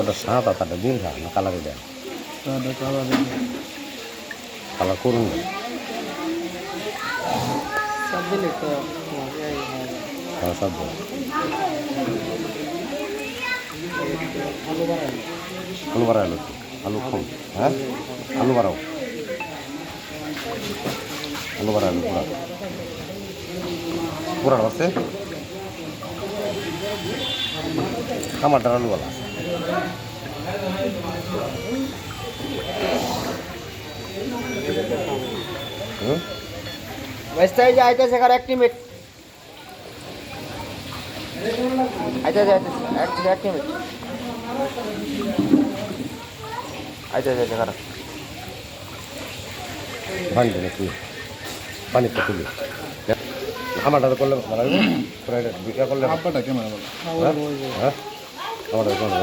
ওটা সাদা তাটা দিন খা না কালার দেয় কালার করুন সব আলু বাড়া আলু আলু কম হ্যাঁ আলু বাড়াও আলু বাড়া আলু পুরা পুরা আছে টমাটার আলু বালা যে আইতেছে কার এক মিনিট পানি নাকি তুই তুলে আমারটা করলে তোরা এটা বিক্রি করলে আব্বাটা কেমন? হ্যাঁ? হ্যাঁ? আমারটা করলে